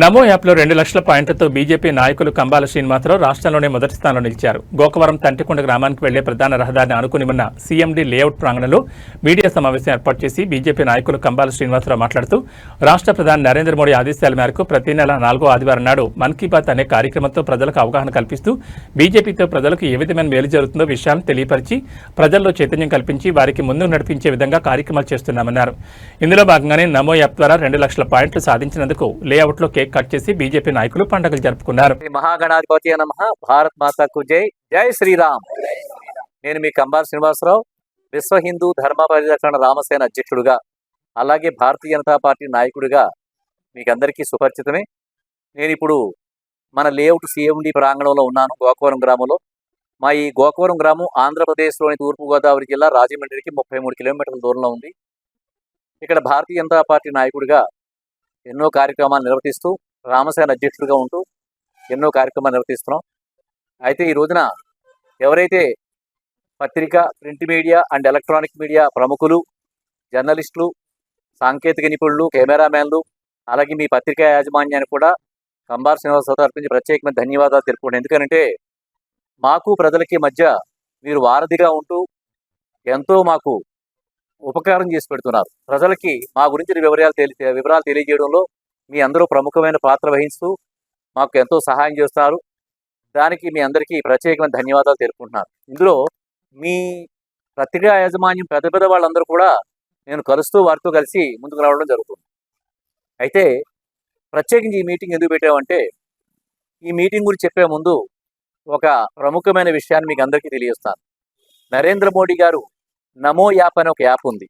నమో యాప్లో రెండు లక్షల పాయింట్లతో బీజేపీ నాయకులు కంబాల శ్రీనివాసరావు రాష్ట్రంలోనే మొదటి స్థానంలో నిలిచారు. గోకవరం తంటికొండ గ్రామానికి వెళ్ళే ప్రధాన రహదారిని అనుకుని ఉన్న సీఎండీ లేఅవుట్ ప్రాంగణంలో మీడియా సమావేశం ఏర్పాటు చేసి బీజేపీ నాయకులు కంబాల శ్రీనివాసరావు మాట్లాడుతూ రాష్ట్ర ప్రధాని నరేంద్ర మోడీ ఆదేశాల మేరకు ప్రతి నెల నాలుగో ఆదివారం నాడు మన్ కీ బాత్ అనే కార్యక్రమంతో ప్రజలకు అవగాహన కల్పిస్తూ బీజేపీతో ప్రజలకు ఏ విధమైన మేలు జరుగుతుందో విషయాలను తెలియపరిచి ప్రజల్లో చైతన్యం కల్పించి వారికి ముందుకు నడిపించే విధంగా కార్యక్రమాలు చేస్తున్నామన్నారు. ఇందులో భాగంగానే నమో యాప్ ద్వారా రెండు లక్షల పాయింట్లు సాధించినందుకు లేఅవుట్లో కేక్ కట్ చేసి బీజేపీ నాయకులు పండుగలు జరుపుకున్నారు. మహాగణాధిపతి నమ భారత్ మాతాకు జై జై శ్రీరామ్. నేను మీ కంబార్ శ్రీనివాసరావు విశ్వ హిందూ ధర్మ పరిరక్షణ రామసేన అధ్యక్షుడుగా అలాగే భారతీయ జనతా పార్టీ నాయకుడిగా మీకు అందరికీ సుపరిచితమే. నేను ఇప్పుడు మన లేఅవుట్ సిఎండి ప్రాంగణంలో ఉన్నాను గోకవరం గ్రామంలో. మా ఈ గోకవరం గ్రామం ఆంధ్రప్రదేశ్లోని తూర్పుగోదావరి జిల్లా రాజమండ్రికి ముప్పై మూడు కిలోమీటర్ల దూరంలో ఉంది. ఇక్కడ భారతీయ జనతా పార్టీ నాయకుడిగా ఎన్నో కార్యక్రమాలు నిర్వహిస్తూ రామసేన అధ్యక్షుడిగా ఉంటూ ఎన్నో కార్యక్రమాలు నిర్వహిస్తున్నాం అయితే ఈ రోజున ఎవరైతే పత్రిక print media and electronic media ప్రముఖులు జర్నలిస్టులు సాంకేతిక నిపుణులు కెమెరామ్యాన్లు అలాగే మీ పత్రికా యాజమాన్యానికి కూడా కంబార్ శ్రీనివాసరావు తరపు ప్రత్యేకమైన ధన్యవాదాలు తెలుపుకోండి ఎందుకంటే మాకు ప్రజలకి మధ్య మీరు వారధిగా ఉంటూ ఎంతో మాకు ఉపకారం చేసి పెడుతున్నారు. ప్రజలకి మా గురించి వివరాలు తెలియ వివరాలు తెలియజేయడంలో మీ అందరూ ప్రముఖమైన పాత్ర వహిస్తూ మాకు ఎంతో సహాయం చేస్తున్నారు దానికి మీ అందరికీ ప్రత్యేకమైన ధన్యవాదాలు తెలుపుకుంటున్నాను. ఇందులో మీ పత్రికా యాజమాన్యం పెద్ద పెద్ద వాళ్ళందరూ కూడా నేను కలుస్తూ వారితో కలిసి ముందుకు రావడం జరుగుతుంది. అయితే ప్రత్యేకించి ఈ మీటింగ్ ఎందుకు పెట్టామంటే ఈ మీటింగ్ గురించి చెప్పే ముందు ఒక ప్రముఖమైన విషయాన్ని మీకు అందరికీ తెలియజేస్తాను. నరేంద్ర మోడీ గారు నమో యాప్ అనే ఒక యాప్ ఉంది.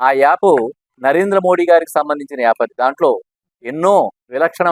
ఆ యాప్ నరేంద్ర మోడీ గారికి సంబంధించిన యాప్ అది. దాంట్లో ఎన్నో విలక్షణమైన